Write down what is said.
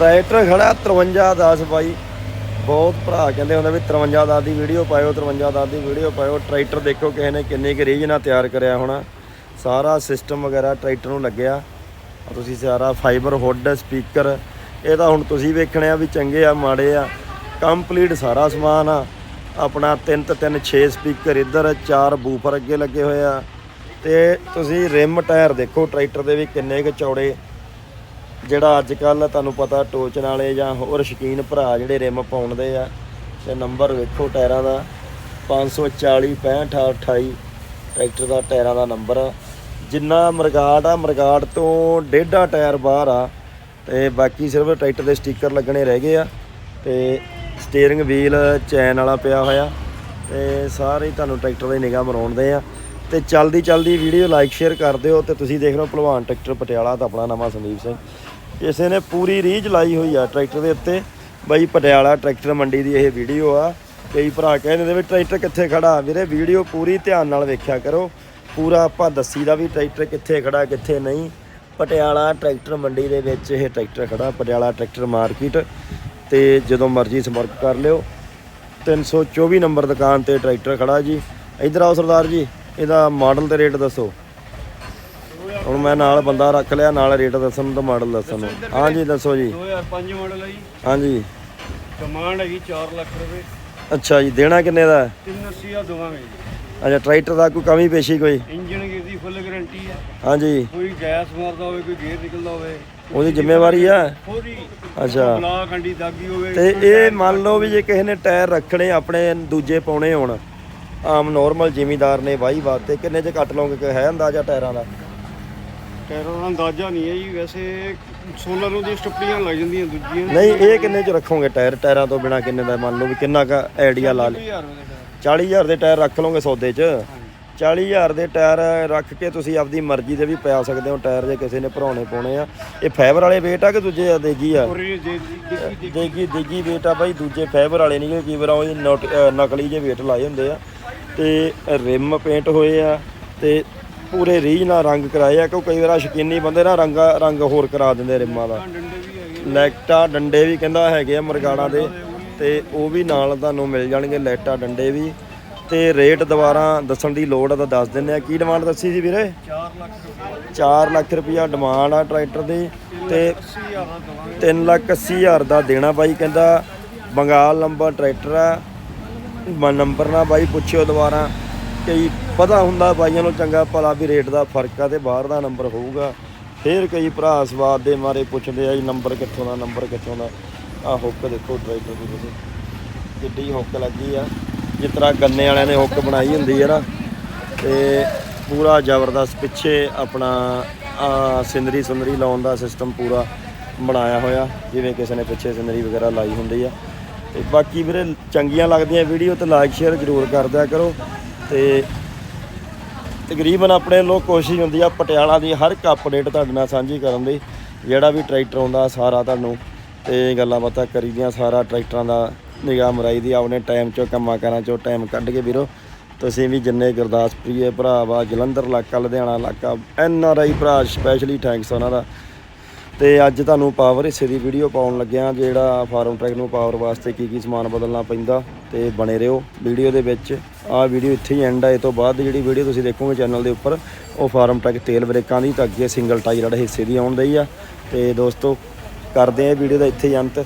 Tractor ਖੜਾ 5310 ਬਾਈ। ਬਹੁਤ ਭਰਾ ਕਹਿੰਦੇ ਹੁੰਦਾ ਵੀ 5310 ਦੀ ਵੀਡੀਓ ਪਾਇਓ 5310 ਦੀ ਵੀਡੀਓ ਪਾਇਓ। ਟਰੈਕਟਰ ਦੇਖੋ ਕਿਸੇ ਨੇ ਕਿੰਨੇ ਕੁ ਰੀਝ ਨਾਲ ਤਿਆਰ ਕਰਿਆ ਹੋਣਾ। ਸਾਰਾ ਸਿਸਟਮ ਵਗੈਰਾ ਟਰੈਕਟਰ ਨੂੰ ਲੱਗਿਆ। ਤੁਸੀਂ ਸਾਰਾ ਫਾਈਬਰ ਹੁੱਡ ਸਪੀਕਰ ਇਹ ਤਾਂ ਹੁਣ ਤੁਸੀਂ ਵੇਖਣੇ ਆ ਵੀ ਚੰਗੇ ਆ, ਮਾੜੇ ਆ। ਕੰਪਲੀਟ ਸਾਰਾ ਸਮਾਨ ਆ। ਆਪਣਾ 3 ਤੇ 3 6 ਸਪੀਕਰ ਇੱਧਰ, ਚਾਰ ਬੂਫਰ ਅੱਗੇ ਲੱਗੇ ਹੋਏ ਆ। ਤੇ ਤੁਸੀਂ ਰਿਮ ਟਾਇਰ ਦੇਖੋ, ਟਰੈਕਟਰ ਦੇ ਵੀ ਕਿੰਨੇ ਕੁ ਚੌੜੇ ਜਿਹੜਾ ਅੱਜ ਕੱਲ ਤੁਹਾਨੂੰ ਪਤਾ ਟੋਚਨ ਵਾਲੇ ਜਾਂ ਹੋਰ ਸ਼ਕੀਨ ਭਰਾ ਜਿਹੜੇ ਰਿਮ ਪਾਉਂਦੇ ਆ, ਤੇ ਨੰਬਰ ਵੇਖੋ ਟਾਇਰਾਂ ਦਾ 540 65 28 ਟਰੈਕਟਰ ਦਾ ਟਾਇਰਾਂ ਦਾ ਨੰਬਰ ਆ। ਜਿੰਨਾ ਮਰਗਾਟ ਆ ਮਰਗਾਟ ਤੋਂ ਡੇਢਾ ਟਾਇਰ ਬਾਹਰ ਆ, ਤੇ ਬਾਕੀ ਸਿਰਫ ਟਰੈਕਟਰ ਦੇ ਸਟicker ਲੱਗਣੇ ਰਹਿ ਗਏ ਆ, ਤੇ ਸਟੀਅਰਿੰਗ ਵੀਲ ਚੈਨ ਵਾਲਾ ਪਿਆ ਹੋਇਆ, ਤੇ ਸਾਰੇ ਹੀ ਤੁਹਾਨੂੰ ਟਰੈਕਟਰ ਦੀ ਨਿਗਾਹ ਮਰਾਉਂਦੇ ਆ ਤੇ ਚਲਦੀ ਚਲਦੀ ਵੀਡੀਓ ਲਾਈਕ, ਸ਼ੇਅਰ ਕਰ ਦਿਓ, ਤੇ ਤੁਸੀਂ ਦੇਖ ਰਹੇ ਹੋ ਭਲਵਾਨ ਟਰੈਕਟਰ ਪਟਿਆਲਾ ਦਾ ਆਪਣਾ ਨਵਾਂ ਸੰਦੀਪ ਸਿੰਘ ਕਿਸੇ ਨੇ ਪੂਰੀ ਰੀਝ ਲਾਈ ਹੋਈ ਆ ਟਰੈਕਟਰ ਦੇ ਉੱਤੇ। ਬਾਈ ਪਟਿਆਲਾ ਟਰੈਕਟਰ ਮੰਡੀ ਦੀ ਇਹ ਵੀਡੀਓ ਆ। ਕਈ ਭਰਾ ਕਹਿੰਦੇ ਨੇ ਵੀ ਟਰੈਕਟਰ ਕਿੱਥੇ ਖੜਾ? ਵੀਰੇ ਵੀਡੀਓ ਪੂਰੀ ਧਿਆਨ ਨਾਲ ਵੇਖਿਆ ਕਰੋ। ਪੂਰਾ ਆਪਾਂ ਦੱਸੀ ਦਾ ਵੀ ਟਰੈਕਟਰ ਕਿੱਥੇ ਖੜਾ, ਕਿੱਥੇ ਨਹੀਂ। ਪਟਿਆਲਾ ਟਰੈਕਟਰ ਮੰਡੀ ਦੇ ਵਿੱਚ ਇਹ ਟਰੈਕਟਰ ਖੜਾ, ਪਟਿਆਲਾ ਟਰੈਕਟਰ ਮਾਰਕੀਟ। ਤੇ ਜਦੋਂ ਮਰਜ਼ੀ ਸੰਪਰਕ ਕਰ ਲਿਓ। 324 ਨੰਬਰ ਦੁਕਾਨ ਤੇ ਟਰੈਕਟਰ ਖੜਾ ਜੀ। ਇਧਰ ਆਓ ਸਰਦਾਰ ਜੀ, ਇਹਦਾ ਮਾਡਲ ਤੇ ਰੇਟ ਦੱਸੋ। ਹੁਣ ਮੈਂ ਨਾਲ ਬੰਦਾ ਰੱਖ ਲਿਆ ਨਾਲ ਰੇਟ ਦੱਸਣ ਨੂੰ ਤੇ ਮਾਡਲ ਦੱਸਣ ਨੂੰ। ਹਾਂਜੀ ਦੱਸੋ ਜੀ। 2005 ਮਾਡਲ ਹੈ ਜੀ। ਹਾਂਜੀ। ਡਿਮਾਂਡ ਹੈਗੀ 4 ਲੱਖ ਰੁਪਏ। ਅੱਛਾ ਜੀ ਦੇਣਾ ਕਿੰਨੇ ਦਾ? ਹੈ? 380 ਆ ਦਵਾਂਗੇ ਜੀ। ਅੱਛਾ ਟਰੈਕਟਰ ਦਾ ਕੋਈ ਕਮੀ ਪੇਸ਼ੀ ਕੋਈ? ਇੰਜਨ ਦੀ ਫੁੱਲ ਗਾਰੰਟੀ ਹੈ ਹਾਂਜੀ। ਕੋਈ ਗੈਸ ਮਾਰਦਾ ਹੋਵੇ ਕੋਈ ਗੇਅਰ ਨਿਕਲਦਾ ਹੋਵੇ। ਉਹਦੀ ਜ਼ਿੰਮੇਵਾਰੀ ਆ? ਪੂਰੀ ਅੱਛਾ। ਬਲਾ ਖੰਡੀ ਦਾਗੀ ਹੋਵੇ ਤੇ ਇਹ ਮੰਨ ਲਓ ਵੀ ਜੇ ਕਿਸੇ ਨੇ ਟਾਇਰ ਰੱਖਣੇ ਆਪਣੇ ਦੂਜੇ ਪਾਉਣੇ ਹੋਣ ਆਮ ਨਾਰਮਲ ਜ਼ਿਮੀਦਾਰ ਨੇ ਵਾਹੀ ਵਾਸਤੇ ਕਿੰਨੇ ਚ ਕੱਟ ਲਓਗੇ ਕਿ ਹੈ ਅੰਦਾਜ਼ਾ ਟਾਇਰਾਂ ਦਾ? ਟਾਇਰਾਂ ਦਾ ਅੰਦਾਜ਼ਾ ਨਹੀਂ ਹੈ ਜੀ ਵੈਸੇ 16 ਨੂੰ ਦੀ ਸਟੱਪੀਆਂ ਲੱਗ ਜਾਂਦੀਆਂ ਦੂਜੀਆਂ। ਨਹੀਂ ਇਹ ਕਿੰਨੇ ਚ ਰੱਖੋਗੇ ਟਾਇਰ? ਟਾਇਰਾਂ ਤੋਂ ਬਿਨਾ ਕਿੰਨੇ ਦਾ? ਮੰਨ ਲਓ ਵੀ ਕਿੰਨਾ ਕ ਆਈਡੀਆ ਲਾ ਲੇ 20000 ਰੁਪਏ ਦਾ 40000 ਦੇ ਟਾਇਰ ਰੱਖ ਲਓਗੇ ਸੌਦੇ 'ਚ? 40000 ਦੇ ਟਾਇਰ ਰੱਖ ਕੇ ਤੁਸੀਂ ਆਪਦੀ ਮਰਜ਼ੀ ਦੇ ਵੀ ਪਾ ਸਕਦੇ ਹੋ ਟਾਇਰ ਜੇ ਕਿਸੇ ਨੇ ਭਰਾਉਣੇ ਪਾਉਣੇ ਆ। ਇਹ ਫਾਈਬਰ ਵਾਲੇ ਵੇਟ ਆ ਕਿ ਦੂਜੇ ਆ ਦੇਗੀ ਆ? ਦੇਗੀ ਦੇਗੀ ਵੇਟ ਆ ਬਾਈ ਦੂਜੇ ਫਾਈਬਰ ਵਾਲੇ ਨਹੀਂ ਕਈ ਵਾਰ ਉਹ ਨਕਲੀ ਜੇ ਵੇਟ ਲਾਏ ਹੁੰਦੇ ਆ। ਤੇ ਰਿਮ ਪੇਂਟ ਹੋਏ ਆ ਤੇ ਪੂਰੇ ਰੀਝ ਨਾਲ ਰੰਗ ਕਰਾਏ ਆ ਕਿਉਂ ਕਈ ਵਾਰ ਸ਼ਕੀਨੀ ਬੰਦੇ ਨਾ ਰੰਗ ਰੰਗ ਹੋਰ ਕਰਾ ਦਿੰਦੇ ਰਿਮਾਂ ਦਾ। ਲੈਟਾ ਡੰਡੇ ਵੀ ਕਹਿੰਦਾ ਹੈਗੇ ਆ ਮਰਗਾੜਾਂ ਦੇ ਤੇ ਉਹ ਵੀ ਨਾਲ ਤੁਹਾਨੂੰ ਮਿਲ ਜਾਣਗੇ ਲੈਟਾ ਡੰਡੇ ਵੀ। ਤੇ ਰੇਟ ਦੁਬਾਰਾ ਦੱਸਣ ਦੀ ਲੋੜ ਆ ਤਾਂ ਦੱਸ ਦਿੰਦੇ ਆ। ਕੀ ਡਿਮਾਂਡ ਦੱਸੀ ਸੀ ਵੀਰੇ? 4 ਲੱਖ ਰੁਪਏ। 4 ਲੱਖ ਰੁਪਇਆ ਡਿਮਾਂਡ ਆ ਟਰੈਕਟਰ ਦੀ ਤੇ 80000 ਦਾ ਦਵਾਂਗੇ। 3 ਲੱਖ 80 ਹਜ਼ਾਰ ਦਾ ਦੇਣਾ ਬਾਈ ਕਹਿੰਦਾ ਬੰਗਾਲ ਨੰਬਰ ਟਰੈਕਟਰ ਆ। ਨੰਬਰ ਨਾ ਬਾਈ ਪੁੱਛਿਓ ਦੁਬਾਰਾ। ਕਈ ਪਤਾ ਹੁੰਦਾ ਬਾਈਆਂ ਨੂੰ ਚੰਗਾ ਭਲਾ ਵੀ ਰੇਟ ਦਾ ਫ਼ਰਕ ਆ ਤੇ ਬਾਹਰ ਦਾ ਨੰਬਰ ਹੋਊਗਾ। ਫੇਰ ਕਈ ਭਰਾ ਸਵਾਦ ਦੇ ਮਾਰੇ ਪੁੱਛਦੇ ਆ ਜੀ ਨੰਬਰ ਕਿੱਥੋਂ ਦਾ, ਨੰਬਰ ਕਿੱਥੋਂ ਦਾ। ਆ ਹੁੱਕ ਦੇਖੋ ਟਰੈਕਟਰ ਦੀ ਤੁਸੀਂ। ਕਿੱਡੀ ਹੁੱਕ ਲੱਗੀ ਆ। ਜਿਸ ਤਰ੍ਹਾਂ ਗੰਨੇ ਵਾਲਿਆਂ ਨੇ ਹੁੱਕ ਬਣਾਈ ਹੁੰਦੀ ਹੈ ਨਾ, ਤੇ ਪੂਰਾ ਜ਼ਬਰਦਸਤ ਪਿੱਛੇ ਆਪਣਾ ਸਿੰਦਰੀ ਸੁੰਦਰੀ ਲਾਉਣ ਦਾ ਸਿਸਟਮ ਪੂਰਾ ਬਣਾਇਆ ਹੋਇਆ। ਜਿਵੇਂ ਕਿਸੇ ਨੇ ਪਿੱਛੇ ਸਿੰਦਰੀ ਵਗੈਰਾ ਲਾਈ ਹੁੰਦੀ ਆ। ਤੇ ਬਾਕੀ ਵੀਰੇ ਚੰਗੀਆਂ ਲੱਗਦੀਆਂ ਵੀਡੀਓ ਤੇ ਲਾਈਕ ਸ਼ੇਅਰ ਜ਼ਰੂਰ ਕਰ ਦਿਆ ਕਰੋ। ਤੇ ਤਕਰੀਬਨ ਆਪਣੇ ਲੋਕ ਕੋਸ਼ਿਸ਼ ਹੁੰਦੀ ਆ ਪਟਿਆਲਾ ਦੀ ਹਰ ਇੱਕ ਅਪਡੇਟ ਤੁਹਾਡੇ ਨਾਲ ਸਾਂਝੀ ਕਰਨ ਦੀ, ਜਿਹੜਾ ਵੀ ਟਰੈਕਟਰ ਆਉਂਦਾ ਸਾਰਾ ਤੁਹਾਨੂੰ ਤੇ ਗੱਲਾਂ ਬਾਤਾਂ ਕਰੀਦੀਆਂ, ਸਾਰਾ ਟਰੈਕਟਰਾਂ ਦਾ ਨਿਗਾਹ ਮਰਾਈ ਦੀ, ਆਪਣੇ ਟਾਈਮ ਚੋਂ ਕੰਮਾਂ ਕਾਰਾਂ ਚੋਂ ਟਾਈਮ ਕੱਢ ਕੇ ਵੀਰੋ। ਤੁਸੀਂ ਵੀ ਜਿੰਨੇ ਗੁਰਦਾਸਪੁਰੀਏ ਭਰਾ ਵਾ ਜਲੰਧਰ ਇਲਾਕਾ, ਲੁਧਿਆਣਾ ਇਲਾਕਾ ਐਨ ਆਰ ਆਈ ਭਰਾ ਸਪੈਸ਼ਲੀ ਥੈਂਕਸ ਉਹਨਾਂ ਦਾ। ਤੇ ਅੱਜ ਤੁਹਾਨੂੰ ਪਾਵਰ ਹਿੱਸੇ ਦੀ ਵੀਡੀਓ ਪਾਉਣ ਲੱਗਿਆ, ਜਿਹੜਾ ਫਾਰਮ ਟਰੈਕ ਨੂੰ ਪਾਵਰ ਵਾਸਤੇ ਕੀ ਕੀ ਸਮਾਨ ਬਦਲਣਾ ਪੈਂਦਾ, ਤੇ ਬਣੇ ਰਹੋ। ਵੀਡੀਓ ਦੇ ਵਿੱਚ ਆਹ ਵੀਡੀਓ ਇੱਥੇ ਹੀ ਐਂਡ ਆ, ਇਹ ਤੋਂ ਬਾਅਦ ਜਿਹੜੀ ਵੀਡੀਓ ਤੁਸੀਂ ਦੇਖੋਗੇ ਚੈਨਲ ਦੇ ਉੱਪਰ, ਉਹ ਫਾਰਮ ਟਰੈਕ ਤੇਲ ਬ੍ਰੇਕਾਂ ਦੀ, ਤਾਂ ਅੱਗੇ ਸਿੰਗਲ ਟਾਇਰ ਵਾਲੇ ਹਿੱਸੇ ਦੀ ਆਉਣ ਦਈ ਆ। ਤੇ ਦੋਸਤੋ, ਕਰਦੇ ਆ ਵੀਡੀਓ ਦਾ ਇੱਥੇ ਹੀ ਅੰਤ।